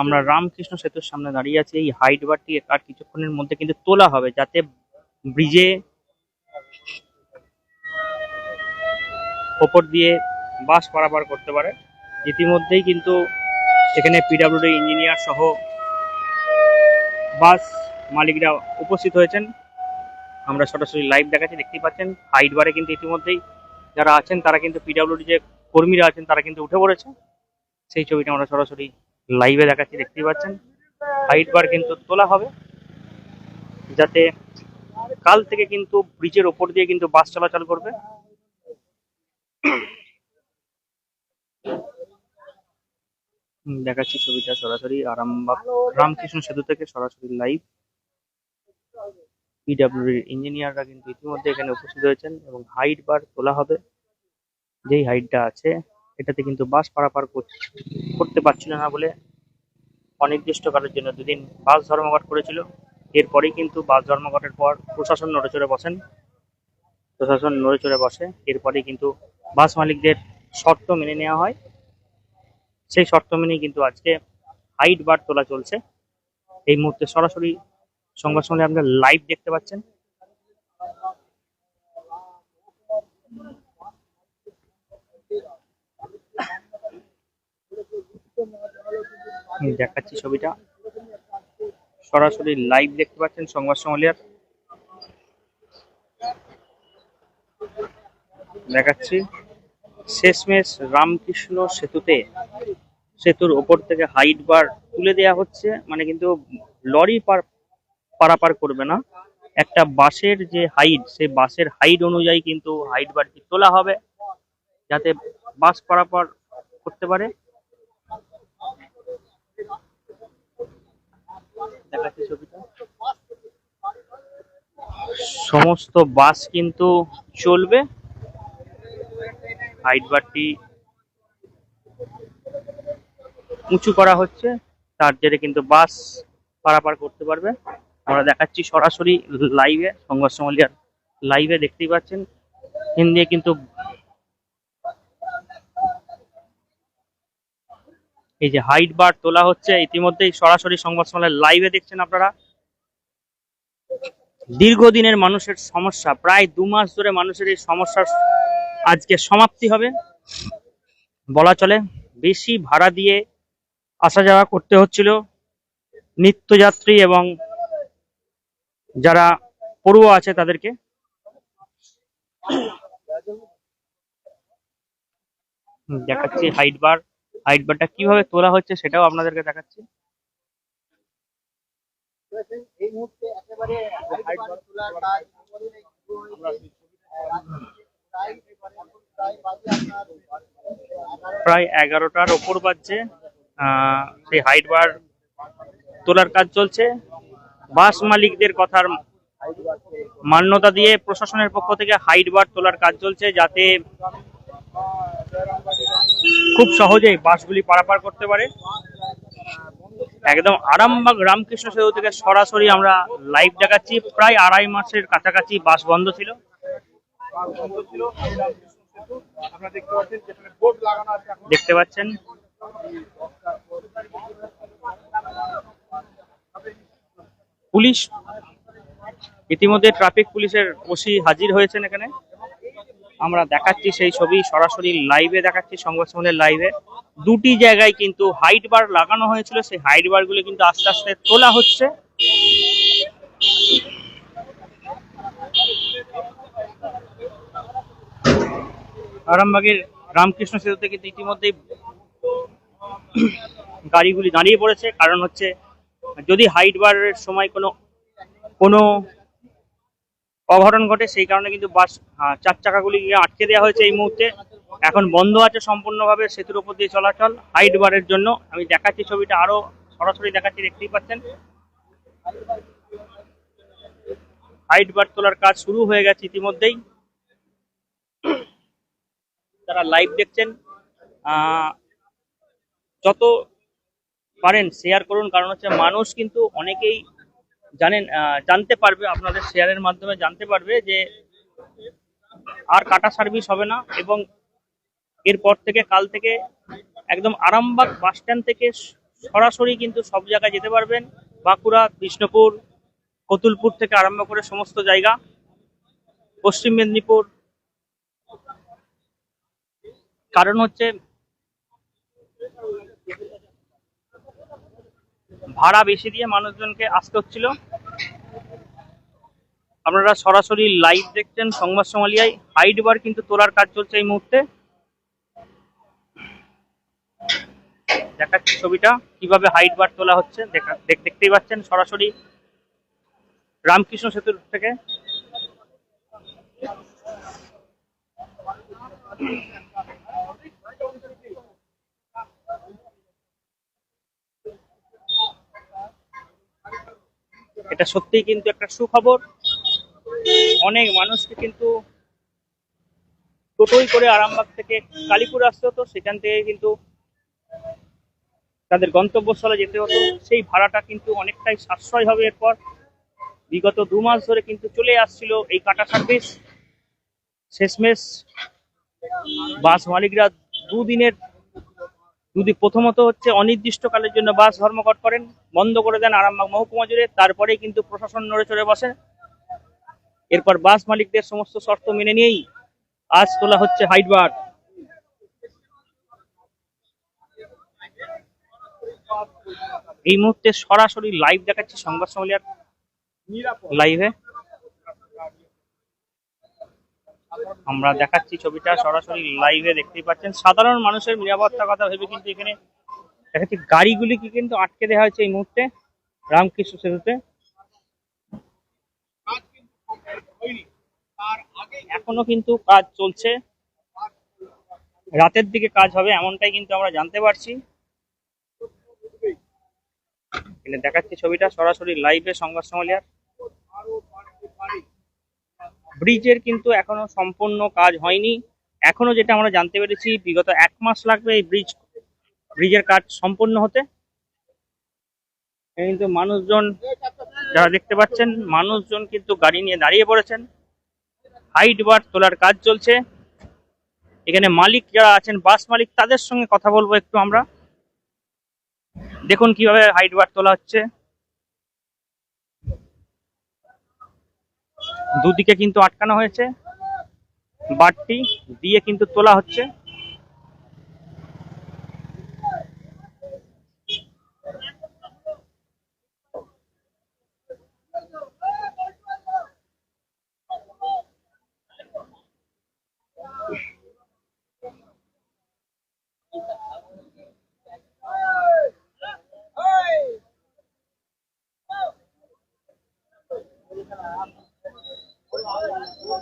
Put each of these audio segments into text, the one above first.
আমরা রামকৃষ্ণ সেতুর সামনে দাঁড়িয়ে আছি এই হাইট বারটি আর কিছুক্ষণের মধ্যে কিন্তু তোলা হবে যাতে ব্রিজে ওপর দিয়ে বাস পারাপার করতে পারে। ইতিমধ্যেই কিন্তু এখানে পিডাব্লিউডি ইঞ্জিনিয়ার সহ বাস মালিকরা উপস্থিত হয়েছেন। আমরা সরাসরি লাইভ দেখাচ্ছি দেখতেই পাচ্ছেন হাইট বারে কিন্তু ইতিমধ্যেই। যারা আছেন তারা কিন্তু পিডাব্লিউডি যে কর্মীরা আছেন তারা কিন্তু উঠে পড়েছে। সেই ছবিটা আমরা সরাসরি লাইভে দেখাচ্ছি, দেখতেই পাচ্ছেন? হাইট বার কিন্তু তোলা হবে। যাতে কাল থেকে কিন্তু ব্রিজের ওপর দিয়ে কিন্তু বাস চলাচল করবে। দেখাচ্ছি ছবিটা সরাসরি। আরামবাগ, রামকৃষ্ণ সেতু থেকে সরাসরি লাইভ পিডাব্লিউডির ইঞ্জিনিয়াররা কিন্তু ইতিমধ্যে এখানে উপস্থিত হয়েছেন এবং হাইট বার তোলা হবে। যেই হাইটটা আছে এটাতে কিন্তু বাস পারাপার করতে পারছিল না বলে অনির্দিষ্টকালের জন্য দুদিন বাস ধর্মঘট করেছিল। এরপরেই কিন্তু বাস ধর্মঘটের পর প্রশাসন নড়েচড়ে বসেন। প্রশাসন নড়েচড়ে বসে, এরপরেই কিন্তু বাস মালিকদের শর্ত মেনে নেওয়া হয়। সেই শর্ত মেনেই কিন্তু আজকে হাইট বার তোলা চলছে। এই মুহূর্তে সরাসরি সংবাদ সম্মেলনে আপনারা লাইভ দেখতে পাচ্ছেন। দেখাচ্ছি ছবিটা। সরাসরি লাইভ দেখতে পাচ্ছেন সংবাদ সম্মেলনের। দেখাচ্ছি। শেষমেশ রামকৃষ্ণ সেতুতে, সেতুর ওপর থেকে হাইট বার তুলে দেয়া হচ্ছে। মানে কিন্তু লরি পার, পারাপার করবে না। একটা বাসের যে হাইট সেই বাসের হাইট অনুযায়ী কিন্তু হাইট বারটি তোলা হবে। যাতে বাস পারাপার করতে পারে। দেখাচ্ছি ছবিটা। সমস্ত বাস কিন্তু চলবে। হাইট বারটি উঁচু করা হচ্ছে, তার জেরে কিন্তু বাস পারাপার করতে পারবে। আমরা দেখাচ্ছি সরাসরি লাইভে সংবাদ সম্মেলন লাইভে দেখতেই পাচ্ছেন। হিন্দি কিন্তু এই যে হাইট বার তোলা হচ্ছে, ইতিমধ্যেই সরাসরি সংবাদ সম্মেলন লাইভে দেখছেন আপনারা। দীর্ঘদিনের মানুষের সমস্যা, প্রায় দু মাস ধরে মানুষের এই সমস্যার আজকে সমাপ্তি হবে। বলা চলে, বেশি ভাড়া দিয়ে আসা যাওয়া করতে হচ্ছিল নিত্যযাত্রী এবং যারা পড়ুয়া আছে তাদেরকে। দেখাচ্ছি হাইট বার হাইট বারটা কীভাবে তোলা হচ্ছে সেটাও আপনাদেরকে দেখাচ্ছি। এই মুহূর্তে একেবারে হাইট বার তোলার কাজ প্রায় এগারোটার ওপর বাজছে। আহ, সেই হাইট বার তোলার কাজ চলছে। বাস মালিকদের কথার মান্যতা দিয়ে প্রশাসনের পক্ষ থেকে হাইট বার তোলার কাজ চলছে যাতে খুব সহজেই বাসগুলি পারাপার করতে পারে। একদম আরামবাগ রামকৃষ্ণ সেতু থেকে সরাসরি আমরা লাইভ দেখাচ্ছি। প্রায় আড়াই মাসের কাছাকাছি বাস বন্ধ ছিল। দেখতে পাচ্ছেন। পুলিশ, ইতিমধ্যে ট্রাফিক পুলিশের ওসি হাজির হয়েছেন এখানে। আমরা দেখাচ্ছি সেই ছবি সরাসরি লাইভে দেখাচ্ছি সংবাদ সম্মেলনের লাইভে দুটি জায়গায় কিন্তু হাইট বার লাগানো হয়েছিল, সেই হাইট বারগুলো কিন্তু আস্তে আস্তে তোলা হচ্ছে। আরামবাগের রামকৃষ্ণ সেতুতে কিন্তু ইতিমধ্যেই গাড়িগুলি দাঁড়িয়ে পড়েছে। কারণ হচ্ছে, যদি হাইট বারের সময় কোনো কোনো অঘটন ঘটে, সেই কারণে কিন্তু বাস চার চাকাগুলিকে আটকে দেওয়া হয়েছে এই মুহূর্তে। এখন বন্ধ আছে সম্পূর্ণভাবে সেতুর উপর দিয়ে চলাচল, হাইট বারের জন্য। আমি দেখাচ্ছি ছবিটা আরও সরাসরি দেখাচ্ছি, দেখতেই পাচ্ছেন। হাইট বার তোলার কাজ শুরু হয়ে গেছে ইতিমধ্যেই। যারা লাইভ দেখছেন যত পারেন শেয়ার করুন, কারণ হচ্ছে মানুষ কিন্তু অনেকেই জানেন জানতে পারবে, আপনাদের শেয়ারের মাধ্যমে জানতে পারবে যে আর কাটা সার্ভিস হবে না এবং এরপর থেকে, কাল থেকে একদম আরামবাগ বাস স্ট্যান্ড থেকে সরাসরি কিন্তু সব জায়গায় যেতে পারবেন। বাঁকুড়া বিষ্ণুপুর কতুলপুর থেকে আরম্ভ করে সমস্ত জায়গা। পশ্চিম মেদিনীপুর। কারণ হচ্ছে ভাড়া বেশি দিয়ে মানুষজনকে আসতে হচ্ছিল। আপনারা সরাসরি লাইভ দেখছেন সংবাদ সমালিয়ায়। হাইট বার কিন্তু তোলার কাজ চলছে এই মুহূর্তে। দেখাচ্ছি ছবিটা, কীভাবে হাইট বার তোলা হচ্ছে। দেখা, দেখ- দেখতেই পাচ্ছেন সরাসরি রামকৃষ্ণ সেতুর থেকে। এটা সত্যিই কিন্তু একটা সুখবর। অনেক মানুষকে কিন্তু টোটোই করে আরামবাগ থেকে কালীপুর আসতে হতো, সেখান থেকে কিন্তু তাদের গন্তব্যস্থলে যেতে হতো। সেই ভাড়াটা কিন্তু অনেকটাই সাশ্রয় হবে এরপর। বিগত দু মাস ধরে কিন্তু চলে আসছিল এই কাটা সার্ভিস। শেষমেশ বাস মালিকরা দুদিনের দুদিন প্রথমত হচ্ছে অনির্দিষ্টকালের জন্য বাস ধর্মঘট করেন, বন্ধ করে দেন আরামবাগ মহকুমা জুড়ে, তারপরেই কিন্তু প্রশাসন নড়ে চড়ে বসে। এরপর বাস মালিকদের সমস্ত শর্ত মেনে নিয়েই আজ তোলা হচ্ছে হাইট বার। এই মুহূর্তে সরাসরি লাইভ দেখাচ্ছি সংবাদ সম্মেলন লাইভে আমরা দেখাচ্ছি ছবিটা, সরাসরি লাইভে দেখতেই পাচ্ছেন। সাধারণ মানুষের নিরাপত্তার কথা ভেবে কিন্তু এখানে দেখাচ্ছি, গাড়িগুলিকে কিন্তু আটকে দেওয়া হয়েছে এই মুহূর্তে রামকৃষ্ণ সেতুতে। এখনও কিন্তু কাজ চলছে। রাতের দিকে কাজ হবে, এমনটাই কিন্তু আমরা জানতে পারছি। দেখাচ্ছি ছবিটা, সরাসরি লাইভে সংবাদ পারে ব্রিজের কিন্তু এখনও সম্পূর্ণ কাজ হয়নি। এখনও যেটা আমরা জানতে পেরেছি, বিগত এক মাস লাগবে এই ব্রিজ, ব্রিজের কাজ সম্পূর্ণ হতে। কিন্তু মানুষজন, যারা দেখতে পাচ্ছেন, মানুষজন কিন্তু গাড়ি নিয়ে দাঁড়িয়ে পড়েছেন। হাইট বার তোলার কাজ চলছে। এখানে মালিক যারা আছেন, বাস মালিক, তাদের সঙ্গে কথা বলব একটু আমরা। দেখুন কীভাবে হাইট বার তোলা হচ্ছে। দুদিকে কিন্তু আটকানো হয়েছে বাটটি দিয়ে কিন্তু তোলা হচ্ছে।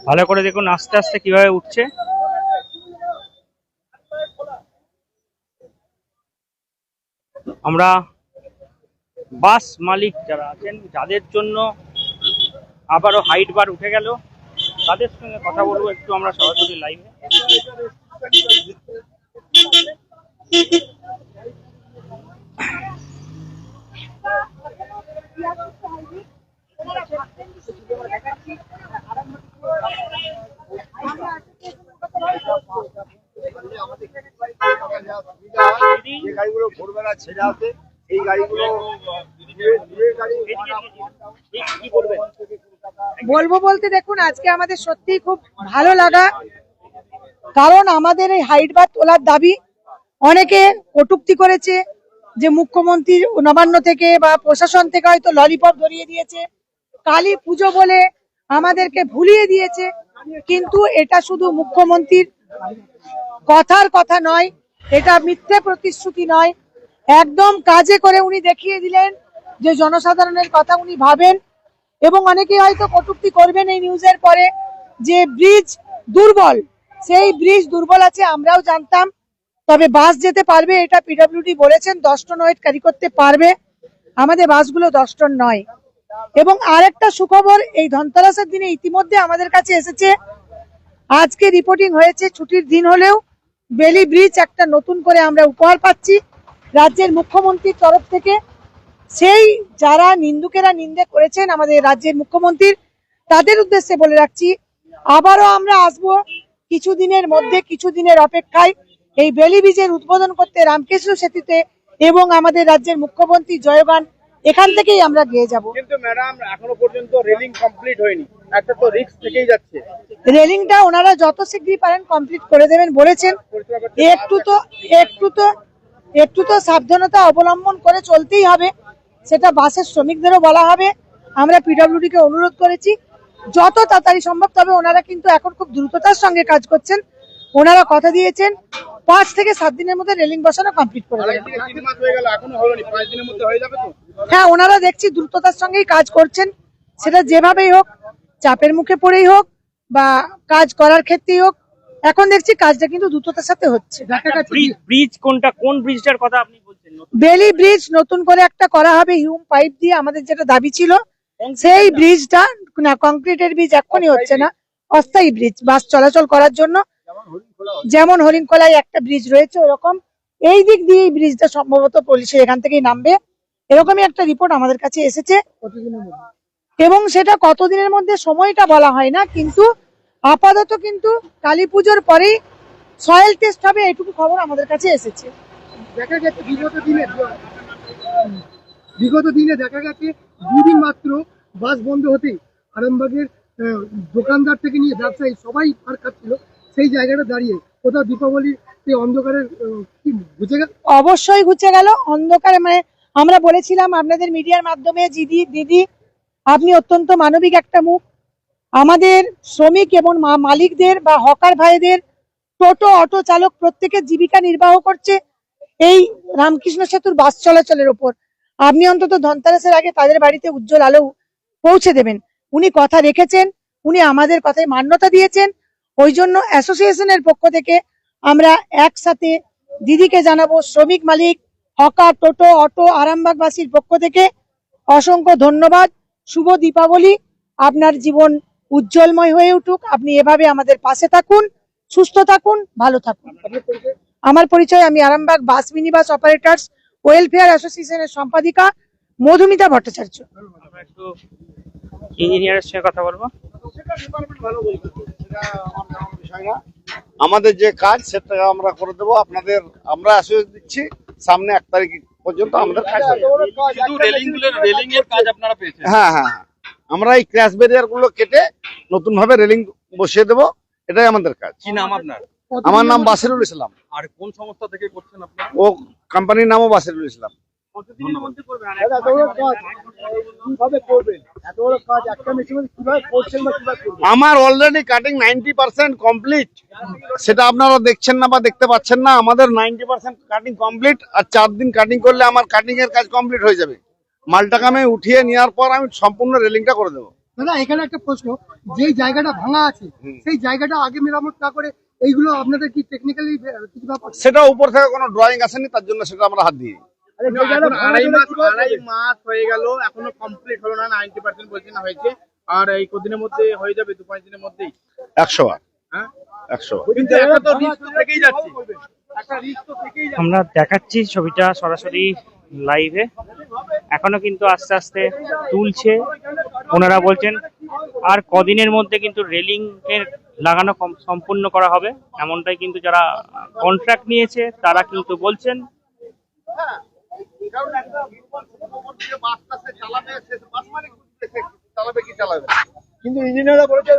ভালো করে দেখুন, আস্তে আস্তে কীভাবে উঠছে। আমরা বাস মালিক যারা আছেন, যাদের জন্য আবারও হাইট বার উঠে গেল, তাদের সঙ্গে কথা বলব, একটু আমরা সরাসরি লাইভে বলব বলতে দেখুন, আজকে আমাদের সত্যিই খুব ভালো লাগা। কারণ আমাদের এই হাইট বার তোলার দাবি অনেকে কটুক্তি করেছে যে মুখ্যমন্ত্রী নবান্ন থেকে বা প্রশাসন থেকে হয়তো ললিপপ ধরিয়ে দিয়েছে, কালী পুজো বলে আমাদেরকে ভুলিয়ে দিয়েছে। কিন্তু এটা শুধু মুখ্যমন্ত্রীর কথার কথা নয়, এটা মিথ্যে প্রতিশ্রুতি নয়। একদম কাজে করে উনি দেখিয়ে দিলেন যে জনসাধারণের কথা উনি ভাবেন এবং অনেকে হয়তো কটূক্তি করবেন এই নিউজের পরে যে ব্রিজ দুর্বল, সেই ব্রিজ দুর্বল আছে আমরাও জানতাম, তবে বাস যেতে পারবে এটা পিডব্লিউডি বলেছেন, দশ টন ওয়েট ক্যারি করতে পারবে। আমাদের বাসগুলো দশ টন নয়। এবং আরেকটা সুখবর, এই ধনতেরাসের দিনে ইতিমধ্যে আমাদের কাছে এসেছে। আজকে রিপোর্টিং হয়েছে, ছুটির দিন হলেও বেলি ব্রিজ একটা নতুন করে আমরা উপহার পাচ্ছি। রাজ্যের মুখ্যমন্ত্রীর তরফ থেকে সেই যারা নিন্দুকেরা নিন্দে করেছেন আমাদের রাজ্যের মুখ্যমন্ত্রীর, তাদের উদ্দেশ্যে বলে রাখছি, আবারও আমরা আসব কিছুদিনের মধ্যে, কিছুদিনের অপেক্ষায় এই বেলি ব্রিজের উদ্বোধন করতে রামকৃষ্ণ সেতুতে এবং আমাদের রাজ্যের মুখ্যমন্ত্রী জয়গান এখান থেকেই আমরা গেয়ে যাব। কিন্তু ম্যাডাম এখনও পর্যন্ত রেলিং কমপ্লিট হয়নি। একটা তো রিস্ক থেকেই যাচ্ছে। রেলিংটা ওনারা যত শীঘ্রই পারেন কমপ্লিট করে দেবেন বলেছেন। একটু তো একটু তো একটু তো সাবধানতা অবলম্বন করে চলতেই হবে। সেটা বাসের শ্রমিকদেরও বলা হবে। আমরা পিডব্লিউডি কে অনুরোধ করেছি। যত তাড়াতাড়ি সম্ভব তবে ওনারা কিন্তু এখন খুব দ্রুততার সঙ্গে কাজ করছেন। ওনারা কথা দিয়েছেন পাঁচ থেকে সাত দিনের মধ্যে রেলিং বসানো কমপ্লিট করে দেবেন। হয়ে ওনারা দেখছি দ্রুততার সঙ্গেই কাজ করছেন। সেটা যেভাবেই হোক চাপের মুখে পড়েই হোক বা কাজ করার ক্ষেত্রেই হোক এখন দেখছি কাজটা কিন্তু দ্রুততার সাথে হচ্ছে। ব্রিজ কোনটা কোন ব্রিজটার কথা আপনি বলছেন? বেলি ব্রিজ নতুন করে একটা করা হবে হিউম পাইপ দিয়ে আমাদের যেটা দাবি ছিল সেই ব্রিজটা না কংক্রিটের ব্রিজ এখনই হচ্ছে না। অস্থায়ী ব্রিজ বাস চলাচল করার জন্য। যেমন হরিণখোলায় একটা ব্রিজ রয়েছে ওরকম। এই দিক দিয়ে এই ব্রিজটা সম্ভবত পুলিশের এখান থেকেই নামবে। এরকমই একটা রিপোর্ট আমাদের কাছে এসেছে। এবং সেটা কতদিনের মধ্যে সময়টা বলা হয় না কিন্তু আপাতত কিন্তু কালী পুজোর পরেই সয়েল টেস্ট হবে এটুকু খবর আমাদের কাছে এসেছে। দেখা গেছে বিগত দিনে বিগত দিনে দেখা গেছে দুদিন মাত্র বাস বন্ধ হতেই আরামবাগের দোকানদার থেকে নিয়ে ব্যবসায়ী সবাই পার খাচ্ছিল সেই জায়গাটা দাঁড়িয়ে। কোথাও দীপাবলির এই অন্ধকারের কি বুঝে গেল? অবশ্যই ঘুচে গেল অন্ধকারে মানে আমরা বলেছিলাম আপনাদের মিডিয়ার মাধ্যমে দিদি দিদি, আপনি অত্যন্ত মানবিক একটা মুখ। আমাদের শ্রমিক এবং মালিকদের বা হকার ভাইদের টোটো অটো চালক প্রত্যেকের জীবিকা নির্বাহ করছে এই রামকৃষ্ণ সেতুর বাস চলাচলের ওপর। আপনি অন্তত ধনতেরাসের আগে তাদের বাড়িতে উজ্জ্বল আলো পৌঁছে দেবেন। উনি কথা রেখেছেন, উনি আমাদের কথায় মান্যতা দিয়েছেন। ওই জন্য অ্যাসোসিয়েশনের পক্ষ থেকে আমরা একসাথে দিদিকে জানাব, শ্রমিক মালিক হকার টোটো অটো আরামবাগবাসীর পক্ষ থেকে অসংখ্য ধন্যবাদ। শুভ দীপাবলি। আপনার জীবন উজ্জ্বলময় হয়ে উঠুক। আপনি এভাবে আমাদের পাশে থাকুন সুস্থ থাকুন ভালো থাকুন। আমার পরিচয় আমি Arambagh bus minibus operators welfare অ্যাসোসিয়েশনের সম্পাদিকা মধুমিতা ভট্টাচার্য। আমরা একটু ইঞ্জিনিয়ারের সঙ্গে কথা বলব। সেটা ডিপার্টমেন্ট ভালো বলবে সেটা আমার জানার বিষয় না আমাদের যে কাজ সেটা আমরা করে দেবো। আপনাদের আমরা অ্যাসোসিয়েট দিচ্ছি। সামনে এক তারিখ পর্যন্ত আমাদের কাজ হয়ে হ্যাঁ হ্যাঁ হ্যাঁ। আমরা এই ক্র্যাশ ব্যারিয়ারগুলো কেটে নতুন ভাবে রেলিং বসিয়ে দেবো। এটাই আমাদের কাজ। কি নাম আপনার? আমার নাম বাসিরুল ইসলাম। আর কোন সংস্থা থেকে করছেন আপনারা ও কোম্পানির নামও বাসিরুল ইসলাম। আমার already cutting ninety percent complete সেটা আপনারা দেখছেন না বা দেখতে পাচ্ছেন না আমাদের নাইনটি পার্সেন্ট কাটিং কমপ্লিট আর চার দিন কাটিং করলে আমার কাটিং এর কাজ কমপ্লিট হয়ে যাবে। মালটাকে আমি উঠিয়ে নেওয়ার পর আমি সম্পূর্ণ রেলিংটা করে দেবো। দাদা এখানে একটা প্রশ্ন। যে জায়গাটা ভাঙা আছে সেই জায়গাটা আগে মেরামত না করে এইগুলো আপনাদের কি টেকনিক্যালি কিছু ব্যাপার? সেটা উপর থেকে কোনো ড্রয়িং আসেনি তার জন্য সেটা আমরা হাত দিই আড়াই মাস আড়াই মাস হয়ে গেল এখনও কমপ্লিট হলো না নাইনটি পার্সেন্ট বলছে না হয়েছে। আর এই কদিনের মধ্যে হয়ে যাবে দু পাঁচ দিনের মধ্যেই। একশো বার। হ্যাঁ? একশো কিন্তু একটা তো রিস্ক থেকেই যাচ্ছে। আমরা দেখাচ্ছি ছবিটা সরাসরি লাইভে এখনও কিন্তু আস্তে আস্তে তুলছে। ওনারা বলছেন আর কদিনের মধ্যে কিন্তু রেলিং এর লাগানো সম্পূর্ণ করা হবে। এমনটাই কিন্তু যারা কন্ট্রাক্ট নিয়েছে তারা কিন্তু বলছেন। কারণ একটা বাসটা সে চালাবে সে বাস মালিক চালাবে কি চালাবে। কিন্তু ইঞ্জিনিয়াররা বলেছে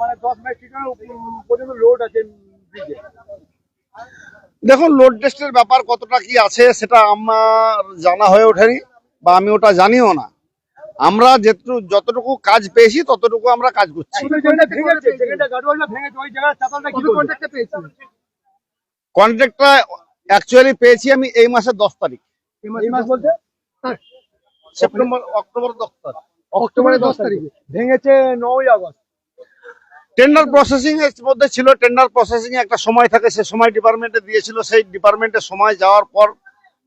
মানে দশ মেট্রিক পর্যন্ত লোড আছে ব্রিজে দেখুন লোড টেস্টের ব্যাপার কতটা কি আছে সেটা আমার জানা হয়ে ওঠেনি বা আমি ওটা জানিও না। আমরা যেটুকু যতটুকু কাজ পেয়েছি ততটুকু আমরা কাজ করছি। কন্ট্রাক্টটা অ্যাকচুয়ালি পেয়েছি আমি এই মাসের দশ তারিখ। এই মাস বলতে? সেপ্টেম্বর অক্টোবর দশ তারিখ। অক্টোবরের দশ তারিখে। ভেঙেছে নয় আগস্ট। টেন্ডার প্রসেসিং এর মধ্যে ছিল টেন্ডার প্রসেসিং এ একটা সময় থাকে সে সময় ডিপার্টমেন্টে দিয়েছিল সেই ডিপার্টমেন্টের সময় যাওয়ার পর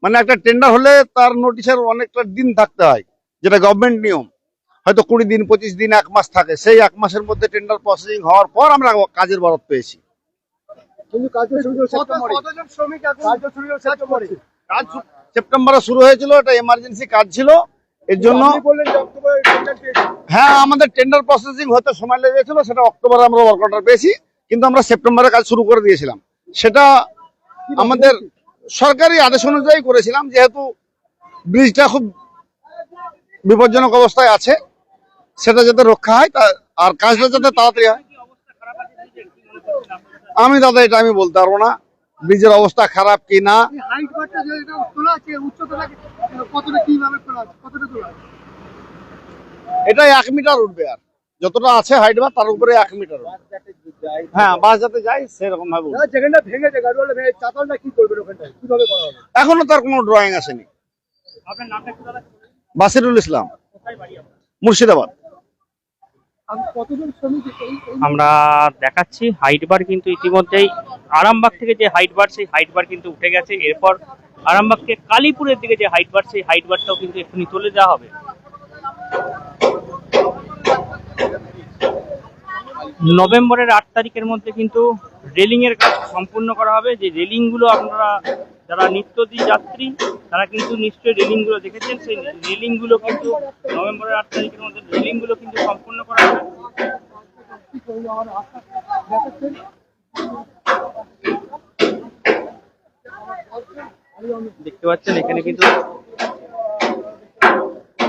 মানে একটা টেন্ডার হলে তার নোটিশের অনেকটা দিন থাকতে হয় যেটা গভর্নমেন্ট নিয়ম। হয়তো কুড়ি দিন পঁচিশ দিন এক মাস থাকে। সেই এক মাসের মধ্যে টেন্ডার প্রসেসিং হওয়ার পর আমরা কাজের বরাদ পেয়েছি। কিন্তু কাজ শুরু কাজ শুরু সেপ্টেম্বরে শুরু হয়েছিল এটা এমার্জেন্সি কাজ ছিল। এর জন্য হ্যাঁ আমাদের টেন্ডার প্রসেসিং হতে সময় লেগেছিল সেটা অক্টোবরে আমরা ওয়ার্ক অর্ডার পেয়েছি কিন্তু আমরা সেপ্টেম্বরে কাজ শুরু করে দিয়েছিলাম। সেটা আমাদের সরকারি আদেশ অনুযায়ী করেছিলাম যেহেতু ব্রিজটা খুব বিপজ্জনক অবস্থায় আছে সেটা যাতে রক্ষা হয় তা আর কাজটা যাতে তাড়াতাড়ি হয়। আমি দাদা এটা আমি বলতে পারব না। ব্রিজের অবস্থা খারাপ কি না এটা এক মিটার উঠবে আর। যতটা আছে হাইট বার তার উপরে এক মিটার হ্যাঁ বাস যাতে যাই সেরকম ভাবে এখনও তার কোনো ড্রয়িং আসেনি। বাসিরুল ইসলাম? মুর্শিদাবাদ আমি কতজন শ্রমিক এই এই আমরা দেখাচ্ছি হাইট বার কিন্তু ইতিমধ্যেই আরামবাগ থেকে যে হাইট বার সেই হাইট বার কিন্তু উঠে গেছে। এরপর আরামবাগ থেকে কালীপুরের দিকে যে হাইট বার সেই হাইট বারটাও কিন্তু এক্ষুনি তুলে দেওয়া হবে। নভেম্বরের আট তারিখের মধ্যে কিন্তু রেলিং এর কাজ সম্পূর্ণ করা হবে। যে রেলিংগুলো আপনারা যারা নিত্যদিন যাত্রী, তারা কিন্তু নিশ্চয়ই রেলিংগুলো দেখেছেন। সেই রেলিংগুলো কিন্তু নভেম্বরের আট তারিখের মধ্যে রেলিংগুলো কিন্তু সম্পূর্ণ করা হবে দেখতে পাচ্ছেন, এখানে কিন্তু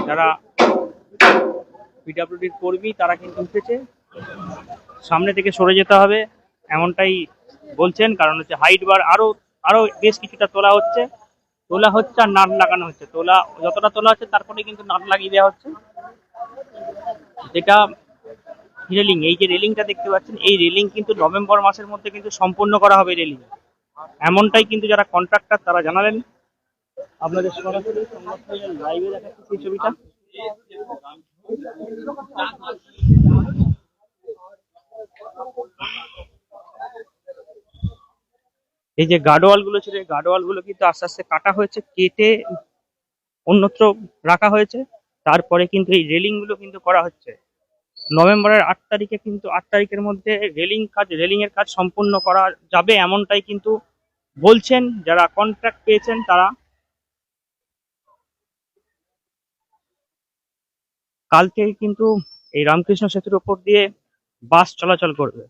যারা পিডাব্লিউডির কর্মী, তারা কিন্তু উঠেছে। সামনে থেকে সরে যেতে হবে, এমনটাই বলছেন। কারণ হচ্ছে হাইট বার আরও আরও বেশ কিছুটা তোলা হচ্ছে। তোলা হচ্ছে আর নাট লাগানো হচ্ছে। তোলা, যতটা তোলা হচ্ছে তারপরে কিন্তু নাট লাগিয়ে দেওয়া হচ্ছে। যেটা রেলিং, এই যে রেলিংটা দেখতে পাচ্ছেন, এই রেলিং কিন্তু নভেম্বর মাসের মধ্যে কিন্তু সম্পূর্ণ করা হবে রেলিং। এমনটাই কিন্তু যারা কন্ট্রাক্টর তারা জানালেন। আপনাদের এই যে গার্ডওয়ালগুলো ছিল, এই গার্ডওয়ালগুলো কিন্তু আস্তে আস্তে কাটা হয়েছে, কেটে অন্যত্র রাখা হয়েছে। তারপরে কিন্তু এই রেলিংগুলো কিন্তু করা হচ্ছে। নভেম্বরের আট তারিখে কিন্তু আট তারিখের মধ্যে রেলিং কাজ রেলিং এর কাজ সম্পূর্ণ করা যাবে এমনটাই কিন্তু বলছেন যারা কন্ট্রাক্ট পেয়েছেন তারা। কাল থেকে কিন্তু এই রামকৃষ্ণ সেতুর ওপর দিয়ে বাস চলাচল করবে।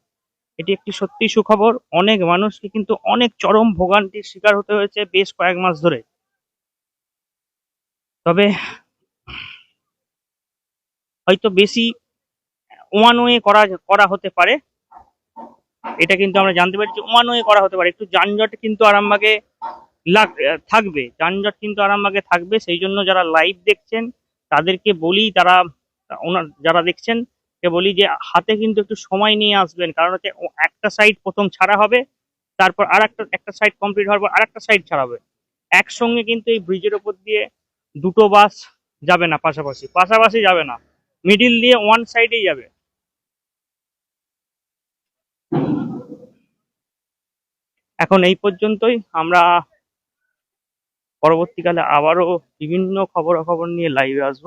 এটি একটি সত্যি সুখবর। অনেক মানুষকে কিন্তু অনেক চরম ভোগান্তির শিকার হতে হয়েছে বেশ কয়েক মাস ধরে। তবে হয়তো বেশি ওয়ান ওয়ে করা করা হতে পারে। এটা কিন্তু আমরা জানতে পারি যে ওয়ান ওয়ে করা হতে পারে। একটু যানজট কিন্তু আরামবাগে লাগ, থাকবে। যানজট কিন্তু আরামবাগে থাকবে। সেই জন্য যারা লাইভ দেখছেন, তাদেরকে বলি, তারা, ওনার, যারা দেখছেন বলি যে হাতে কিন্তু একটু সময় নিয়ে আসবেন। কারণ হচ্ছে একটা সাইড প্রথম ছাড়া হবে, তারপর আর একটা একটা সাইড কমপ্লিট হওয়ার পর আর একটা সাইড ছাড়া হবে। একসঙ্গে কিন্তু এই ব্রিজের ওপর দিয়ে দুটো বাস যাবে না পাশাপাশি। পাশাপাশি যাবে না। মিডিল দিয়ে ওয়ান সাইডেই যাবে। এখন এই পর্যন্তই। আমরা পরবর্তীকালে আবারও বিভিন্ন খবরাখবর নিয়ে লাইভে আসব।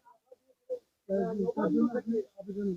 তার জন্য আপনি আবেদন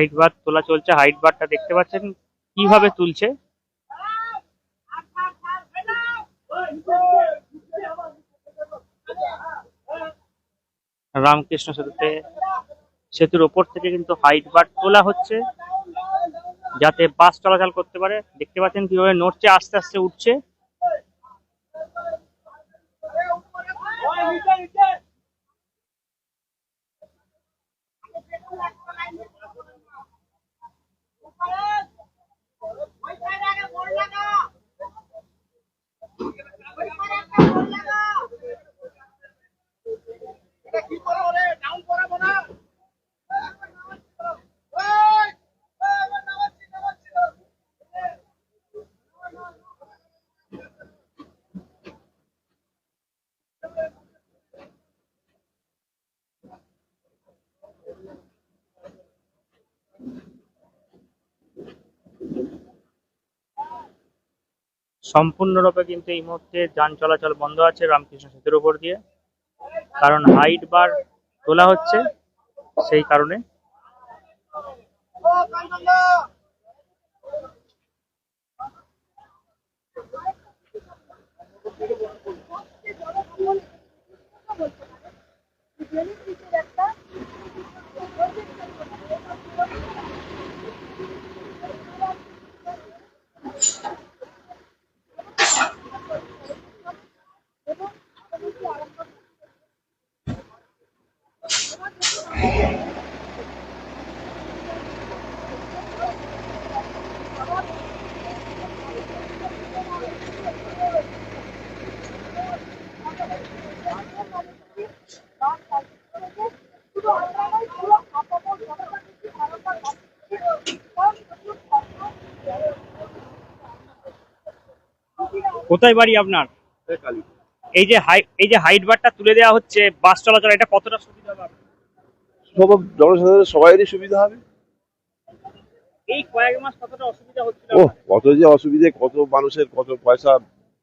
হাইট বার তোলা চলছে হাইট বারটা দেখতে পাচ্ছেন, কীভাবে তুলছে? রামকৃষ্ণ সেতুতে, সেতুর ওপর থেকে কিন্তু হাইট বার তোলা হচ্ছে, যাতে বাস চলাচল করতে পারে। দেখতে পাচ্ছেন কীভাবে নড়ছে, আস্তে আস্তে উঠছে। সম্পূর্ণরূপে কিন্তু এই মুহূর্তে যান চলাচল বন্ধ আছে রামকৃষ্ণ সেতুর উপর দিয়ে। কারণ হাইট বার তোলা হচ্ছে সেই কারণে। কোথায় বাড়ি আপনার? এই যে হাই এই যে হাইট বারটা তুলে দেওয়া হচ্ছে বাস চলাচল এটা কতটা সুবিধা হবে সব জনসাধারণের সবাইয়েরই সুবিধা হবে। এই কয়েক মাস কতটা অসুবিধা হচ্ছিল? ও কত যে অসুবিধে কত মানুষের কত পয়সা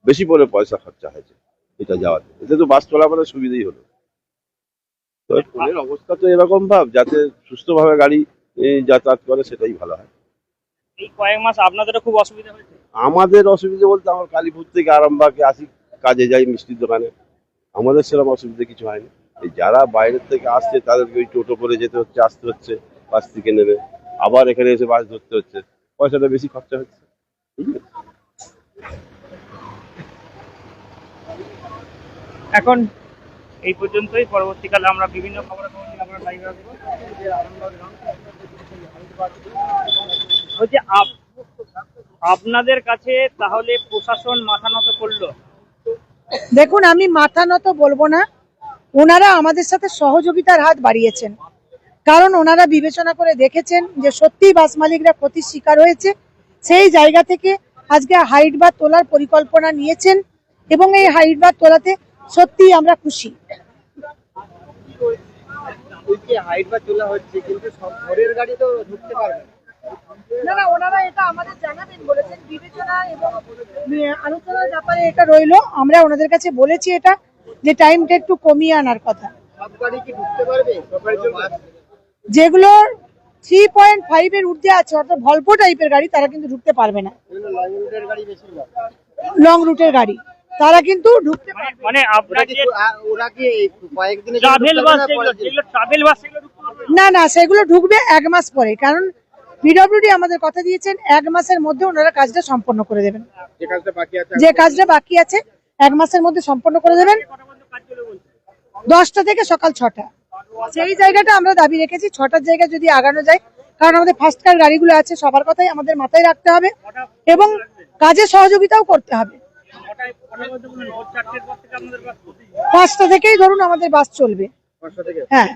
বেশি করে পয়সা খরচা হয়েছে এটা যাওয়াতে। এতে তো বাস চলাফেরার সুবিধাই হলো। তো ট্রেনের অবস্থা তো এরকম ভাব যাতে সুস্থভাবে গাড়ি যাতায়াত করে সেটাই ভালো হয়। এই কয়েক মাস আপনাদেরও খুব অসুবিধা হয়েছে? আমাদের অসুবিধা বলতে আমার কালীপুর থেকে আরামবাগে আসি কাজে যাই, মিষ্টির দোকানে। আমাদের সেরকম অসুবিধা কিছু হয়নি। এই যারা বাইরের থেকে আসছে তাদেরকে ওই টোটো করে যেতে হচ্ছে, আসতে হচ্ছে, বাস থেকে নেবে আবার এখানে এসে বাস ধরতে হচ্ছে। পয়সাটা বেশি খরচা হচ্ছে। এখন এই পর্যন্তই। পরবর্তীকালে আমরা বিভিন্ন খবরের খবর আমরা লাইভে বলছি আপনাদের কাছে তাহলে প্রশাসন মাথা নত করল। দেখুন, আমি মাথা নত বলব না। ওনারা আমাদের সাথে সহযোগিতার হাত বাড়িয়েছেন। কারণ ওনারা বিবেচনা করে দেখেছেন যে সত্যি বাস মালিকরা ক্ষতির শিকার হয়েছে। সেই জায়গা থেকে আজকে হাইট বার তোলার পরিকল্পনা নিয়েছেন এবং এই হাইট বার তোলাতে সত্যি আমরা খুশি। না না ওনারা এটা আমাদের জানাবেন বলেছেন বিবেচনা এবং আলোচনার ব্যাপারে এটা রইল। আমরা ওনাদের কাছে বলেছি এটা যে টাইমটা একটু কমিয়ে আনার কথা। যেগুলো থ্রি পয়েন্ট ফাইভ এর ঊর্ধ্বে আছে অর্থাৎ ভলভো টাইপের গাড়ি তারা কিন্তু ঢুকতে পারবে না। লং রুটের গাড়ি তারা কিন্তু ঢুকতে পারবে মানে ওরা কি? না না সেগুলো ঢুকবে এক মাস পরে কারণ পিডব্লিউডি আমাদের কথা দিয়েছেন এক মাসের মধ্যে ওনারা কাজটা সম্পন্ন করে দেবেন। যে কাজটা বাকি আছে এক মাসের মধ্যে সম্পন্ন করে দেবেন। দশটা থেকে সকাল ছটা। সেই জায়গাটা আমরা দাবি রেখেছি ছটার জায়গায় যদি আগানো যায় কারণ আমাদের ফার্স্ট কার গাড়িগুলো আছে সবার কথাই আমাদের মাথায় রাখতে হবে এবং কাজে সহযোগিতাও করতে হবে। পাঁচটা থেকেই ধরুন আমাদের বাস চলবে। হ্যাঁ।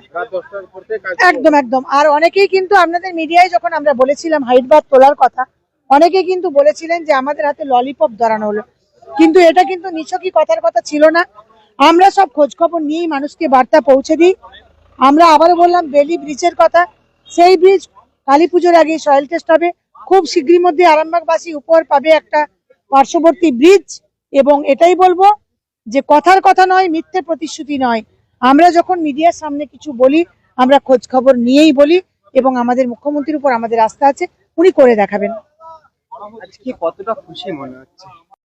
একদম একদম। আর অনেকেই কিন্তু আপনাদের মিডিয়ায় যখন আমরা বলেছিলাম হাইট বার তোলার কথা অনেকেই কিন্তু বলেছিলেন যে আমাদের হাতে ললিপপ ধরানো হলো। কিন্তু এটা কিন্তু নিছকই কথার কথা ছিল না। আমরা সব খোঁজ খবর নিয়েই মানুষকে বার্তা পৌঁছে দিই। আমরা আবারও বললাম বেলি ব্রিজের কথা। সেই ব্রিজ কালী পুজোর আগে সয়েল টেস্ট হবে। খুব শীঘ্রই মধ্যে আরামবাগবাসী উপহার পাবে একটা পার্শ্ববর্তী ব্রিজ। এবং এটাই বলব যে কথার কথা নয় মিথ্যে প্রতিশ্রুতি নয়। আমরা যখন মিডিয়ার সামনে কিছু বলি, আমরা খোঁজ খবর নিয়েই বলি এবং আমাদের মুখ্যমন্ত্রীর উপর আমাদের আস্থা আছে, উনি করে দেখাবেন। আজকে কতটা খুশি মনে হচ্ছে?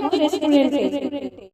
মৈত্র রেস্টুরেন্টে